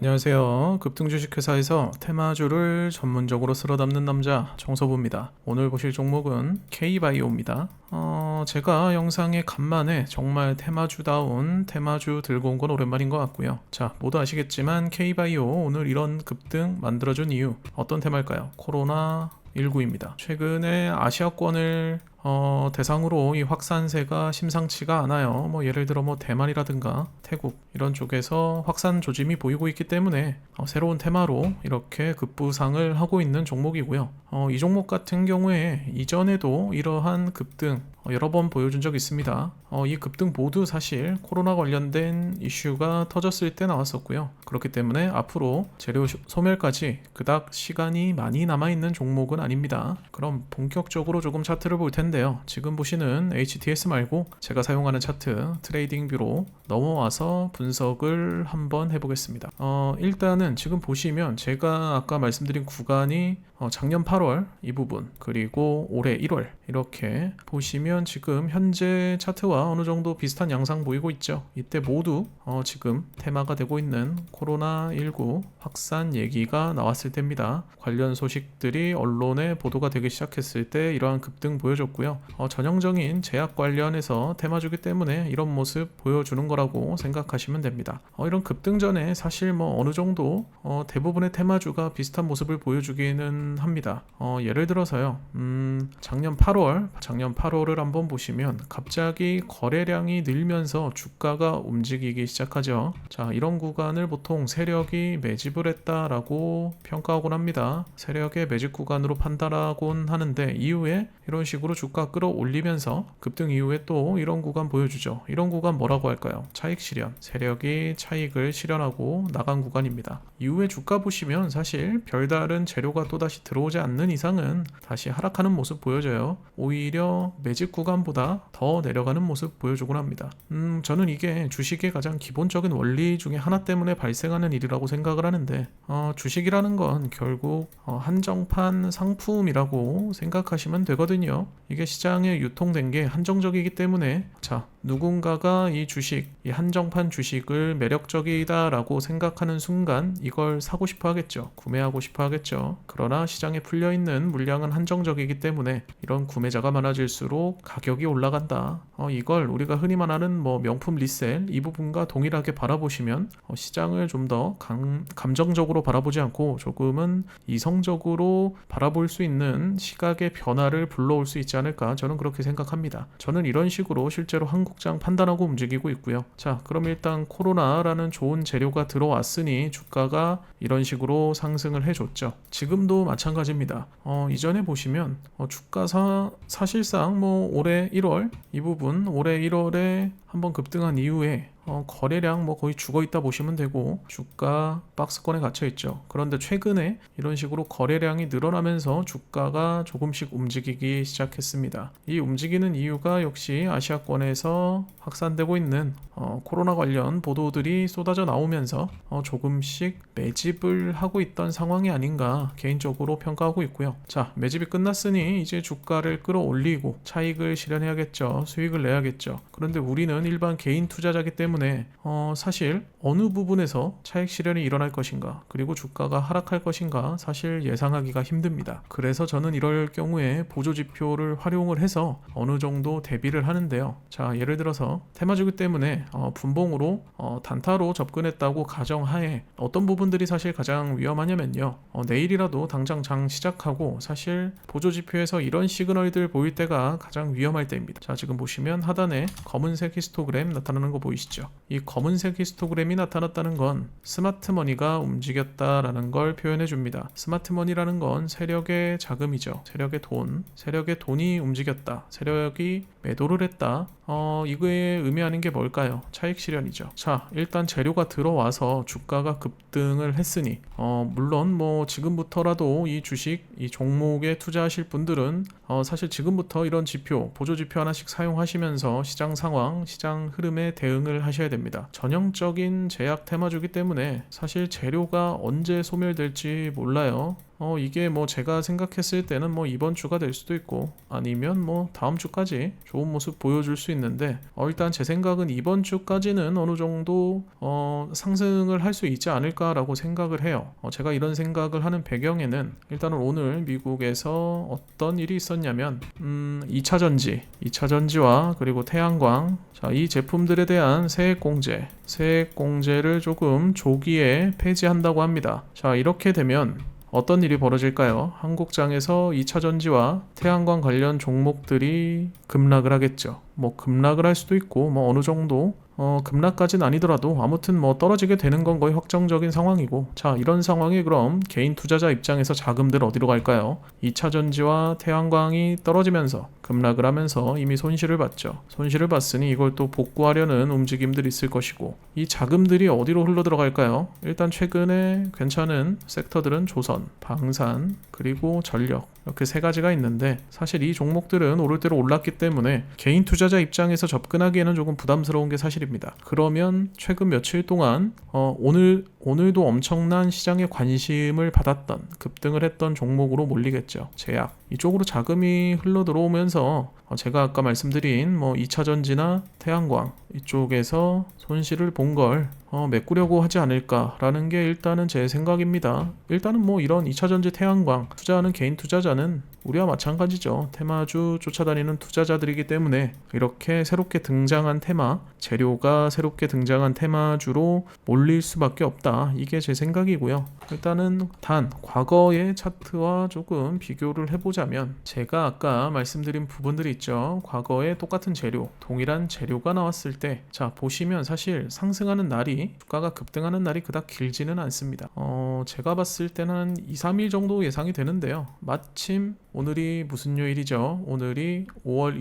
안녕하세요. 급등 주식회사에서 테마주를 전문적으로 쓸어 담는 남자 정서부입니다. 오늘 보실 종목은 K바이오입니다. 어, 제가 영상에 간만에 정말 테마주다운 테마주 들고 온 건 오랜만인 것 같고요. 자, 모두 아시겠지만 K바이오 오늘 이런 급등 만들어준 이유 어떤 테마일까요? 코로나 19입니다. 최근에 아시아권을 어, 대상으로 이 확산세가 심상치가 않아요. 뭐 예를 들어 뭐 대만이라든가 태국 이런 쪽에서 확산 조짐이 보이고 있기 때문에 어, 새로운 테마로 이렇게 급부상을 하고 있는 종목이고요. 어, 이 종목 같은 경우에 이전에도 이러한 급등 어, 여러 번 보여준 적이 있습니다. 어, 이 급등 모두 사실 코로나 관련된 이슈가 터졌을 때 나왔었고요. 그렇기 때문에 앞으로 재료 시- 소멸까지 그닥 시간이 많이 남아 있는 종목은 아닙니다. 그럼 본격적으로 조금 차트를 볼 텐데요. 지금 보시는 HTS 말고 제가 사용하는 차트 트레이딩 뷰로 넘어와서 분석을 한번 해보겠습니다. 어, 일단은 지금 보시면 제가 아까 말씀드린 구간이 어, 작년 8월 이 부분 그리고 올해 1월 이렇게 보시면 지금 현재 차트와 어느 정도 비슷한 양상 보이고 있죠. 이때 모두 어, 지금 테마가 되고 있는 코로나19 확산 얘기가 나왔을 때입니다. 관련 소식들이 언론에 보도가 되기 시작했을 때 이러한 급등 보여줬고요. 어, 전형적인 제약 관련해서 테마주기 때문에 이런 모습 보여주는 거라고 생각하시면 됩니다. 어, 이런 급등 전에 사실 뭐 어느 정도 어, 대부분의 테마주가 비슷한 모습을 보여주기는 합니다. 어, 예를 들어서요. 음, 작년 8월, 작년 8월을 한번 보시면 갑자기 거래량이 늘면서 주가가 움직이기 시작하죠. 자, 이런 구간을 보통 세력이 매집을 했다라고 평가하곤 합니다. 세력의 매집 구간으로 판단하곤 하는데 이후에 이런 식으로 주가 끌어올리면서 급등 이후에 또 이런 구간 보여주죠. 이런 구간 뭐라고 할까요? 차익 실현. 세력이 차익을 실현하고 나간 구간입니다. 이후에 주가 보시면 사실 별다른 재료가 또다시 들어오지 않는 이상은 다시 하락하는 모습 보여져요. 오히려 매집 구간보다 더 내려가는 모습 보여주곤 합니다. 음, 저는 이게 주식의 가장 기본적인 원리 중에 하나 때문에 발생하는 일이라고 생각을 하는데, 어, 주식이라는 건 결국 어, 한정판 상품이라고 생각하시면 되거든요. 이게 시장에 유통된 게 한정적이기 때문에, 자, 누군가가 이 주식, 이 한정판 주식을 매력적이다라고 생각하는 순간 이걸 사고 싶어 하겠죠. 구매하고 싶어 하겠죠. 그러나 시장에 풀려 있는 물량은 한정적이기 때문에 이런 구매자가 많아질수록 가격이 올라간다. 어, 이걸 우리가 흔히 말하는 뭐 명품 리셀 이 부분과 동일하게 바라보시면 어, 시장을 좀 더 감정적으로 바라보지 않고 조금은 이성적으로 바라볼 수 있는 시각의 변화를 불러올 수 있지 않을까 저는 그렇게 생각합니다. 저는 이런 식으로 실제로 한국장 판단하고 움직이고 있고요. 자, 그럼 일단 코로나라는 좋은 재료가 들어왔으니 주가가 이런 식으로 상승을 해줬죠. 지금도 마찬가지입니다. 어, 이전에 보시면 어, 주가 사, 사실상 뭐 올해 1월 이 부분 올해 1월에 한번 급등한 이후에 어, 거래량 뭐 거의 죽어 있다 보시면 되고 주가 박스권에 갇혀 있죠. 그런데 최근에 이런 식으로 거래량이 늘어나면서 주가가 조금씩 움직이기 시작했습니다. 이 움직이는 이유가 역시 아시아권에서 확산되고 있는 어, 코로나 관련 보도들이 쏟아져 나오면서 어, 조금씩 매집을 하고 있던 상황이 아닌가 개인적으로 평가하고 있고요. 자, 매집이 끝났으니 이제 주가를 끌어올리고 차익을 실현해야겠죠. 수익을 내야겠죠. 그런데 우리는 일반 개인 투자자기 때문에 어, 사실 어느 부분에서 차익 실현이 일어날 것인가 그리고 주가가 하락할 것인가 사실 예상하기가 힘듭니다. 그래서 저는 이럴 경우에 보조 지표를 활용을 해서 어느 정도 대비를 하는데요. 자, 예를 들어서 테마주기 때문에 어, 분봉으로 어, 단타로 접근했다고 가정하에 어떤 부분들이 사실 가장 위험하냐면요. 어, 내일이라도 당장 장 시작하고 사실 보조 지표에서 이런 시그널들 보일 때가 가장 위험할 때입니다. 자, 지금 보시면 하단에 검은색 히스토그램 나타나는 거 보이시 죠? 이 검은색 히스토그램이 나타났다는 건 스마트머니가 움직였다라는 걸 표현해 줍니다. 스마트머니라는 건 세력의 자금이죠. 세력의 돈, 세력의 돈이 움직였다. 세력이 매도를 했다. 어, 이거에 의미하는 게 뭘까요? 차익 실현이죠. 자, 일단 재료가 들어와서 주가가 급등을 했으니, 어, 물론 뭐 지금부터라도 이 주식, 이 종목에 투자하실 분들은 어, 사실 지금부터 이런 지표, 보조 지표 하나씩 사용하시면서 시장 상황, 시장 흐름에 대응을 하셔야 됩니다. 전형적인 제약 테마주기 때문에 사실 재료가 언제 소멸될지 몰라요. 어, 이게 뭐 제가 생각했을 때는 뭐 이번 주가 될 수도 있고 아니면 뭐 다음 주까지 좋은 모습 보여줄 수 있는데 어, 일단 제 생각은 이번 주까지는 어느 정도 어, 상승을 할 수 있지 않을까라고 생각을 해요. 어, 제가 이런 생각을 하는 배경에는 일단은 오늘 미국에서 어떤 일이 있었냐면 음, 2차 전지, 2차 전지와 그리고 태양광 자, 이 제품들에 대한 세액 공제, 세액 공제를 조금 조기에 폐지한다고 합니다. 자, 이렇게 되면 어떤 일이 벌어질까요? 한국장에서 2차 전지와 태양광 관련 종목들이 급락을 하겠죠. 뭐 급락을 할 수도 있고 뭐 어느 정도 어, 급락까지는 아니더라도 아무튼 뭐 떨어지게 되는 건 거의 확정적인 상황이고 자 이런 상황에 그럼 개인 투자자 입장에서 자금들 어디로 갈까요? 2차 전지와 태양광이 떨어지면서 급락을 하면서 이미 손실을 봤죠. 손실을 봤으니 이걸 또 복구하려는 움직임들이 있을 것이고 이 자금들이 어디로 흘러 들어갈까요? 일단 최근에 괜찮은 섹터들은 조선, 방산, 그리고 전력 이렇게 세 가지가 있는데 사실 이 종목들은 오를 대로 올랐기 때문에 개인 투자자 입장에서 접근하기에는 조금 부담스러운 게 사실입니다. 그러면 최근 며칠 동안 어, 오늘 오늘도 엄청난 시장의 관심을 받았던 급등을 했던 종목으로 몰리겠죠. 제약 이쪽으로 자금이 흘러 들어오면서 어, 제가 아까 말씀드린 뭐 2차 전지나 태양광 이쪽에서 손실을 본걸 어, 메꾸려고 하지 않을까라는 게 일단은 제 생각입니다. 일단은 뭐 이런 2차 전지 태양광 투자하는 개인 투자자는 우리와 마찬가지죠. 테마주 쫓아다니는 투자자들이기 때문에 이렇게 새롭게 등장한 테마, 재료가 새롭게 등장한 테마주로 몰릴 수밖에 없다. 이게 제 생각이고요. 일단은 단 과거의 차트와 조금 비교를 해보자면 제가 아까 말씀드린 부분들이 있죠. 과거에 똑같은 재료, 동일한 재료가 나왔을 때, 자 보시면 사실 상승하는 날이 주가가 급등하는 날이 그닥 길지는 않습니다. 어, 제가 봤을 때는 2, 3일 정도 예상이 되는데요. 마침 오늘이 무슨 요일이죠? 오늘이 5월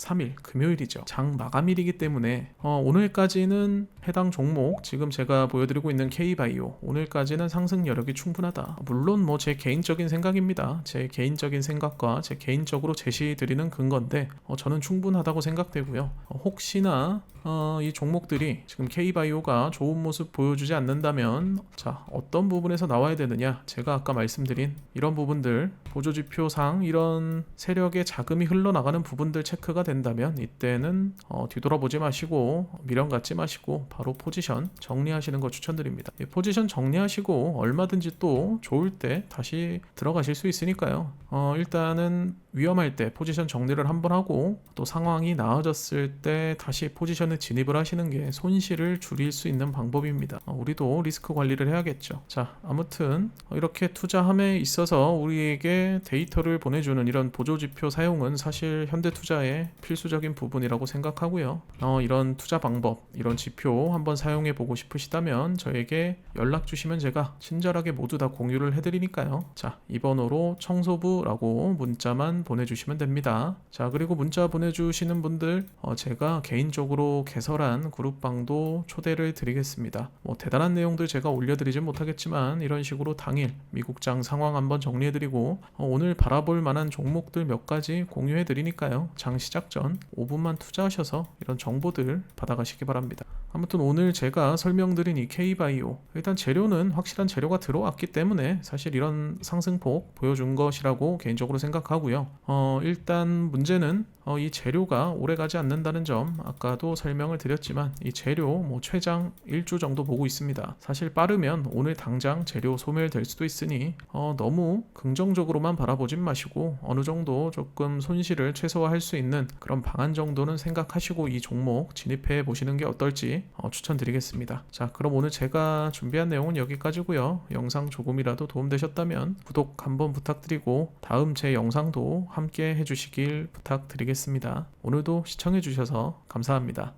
23일 금요일이죠. 장 마감일이기 때문에 어, 오늘까지는 해당 종목 지금 제가 보여드리고 있는 K바이오 오늘까지는 상승 여력이 충분하다. 물론 뭐 제 개인적인 생각입니다. 제 개인적인 생각과 제 개인적으로 제시드리는 근거인데 어, 저는 충분하다고 생각되고요. 어, 혹시나 어, 이 종목들이 지금 K바이오가 좋은 모습 보여주지 않는다면 자 어떤 부분에서 나와야 되느냐? 제가 아까 말씀드린 이런 부분들 보조지표상 이런 세력의 자금이 흘러나가는 부분들 체크가 된다면 이때는 어, 뒤돌아보지 마시고 미련 갖지 마시고 바로 포지션 정리하시는 거 추천드립니다. 이 포지션 정리하시고 얼마든지 또 좋을 때 다시 들어가실 수 있으니까요. 어, 일단은 위험할 때 포지션 정리를 한번 하고 또 상황이 나아졌을 때 다시 포지션 에 진입을 하시는 게 손실을 줄일 수 있는 방법입니다. 어, 우리도 리스크 관리를 해야겠죠. 자, 아무튼 이렇게 투자함에 있어서 우리에게 데이터를 보내주는 이런 보조지표 사용은 사실 현대투자의 필수적인 부분이라고 생각하고요. 어, 이런 투자 방법, 이런 지표 한번 사용해 보고 싶으시다면 저에게 연락 주시면 제가 친절하게 모두 다 공유를 해드리니까요. 자, 이 번호로 청소부라고 문자만 보내주시면 됩니다. 자, 그리고 문자 보내주시는 분들 어, 제가 개인적으로 개설한 그룹방도 초대를 드리겠습니다. 뭐 대단한 내용들 제가 올려드리진 못하겠지만 이런 식으로 당일 미국장 상황 한번 정리해드리고 어, 오늘 바라볼 만한 종목들 몇 가지 공유해드리니까요. 장 시작 전 5분만 투자하셔서 이런 정보들 받아가시기 바랍니다. 아무튼 오늘 제가 설명드린 이 K바이오 일단 재료는 확실한 재료가 들어왔기 때문에 사실 이런 상승폭 보여준 것이라고 개인적으로 생각하고요. 어, 일단 문제는 어, 이 재료가 오래 가지 않는다는 점 아까도 설명을 드렸지만 이 재료 뭐 최장 1주 정도 보고 있습니다. 사실 빠르면 오늘 당장 재료 소멸될 수도 있으니 어, 너무 긍정적으로만 바라보진 마시고 어느 정도 조금 손실을 최소화할 수 있는 그런 방안 정도는 생각하시고 이 종목 진입해 보시는 게 어떨지 어, 추천드리겠습니다. 자, 그럼 오늘 제가 준비한 내용은 여기까지고요. 영상 조금이라도 도움되셨다면 구독 한번 부탁드리고 다음 제 영상도 함께 해주시길 부탁드리겠습니다. 오늘도 시청해주셔서 감사합니다.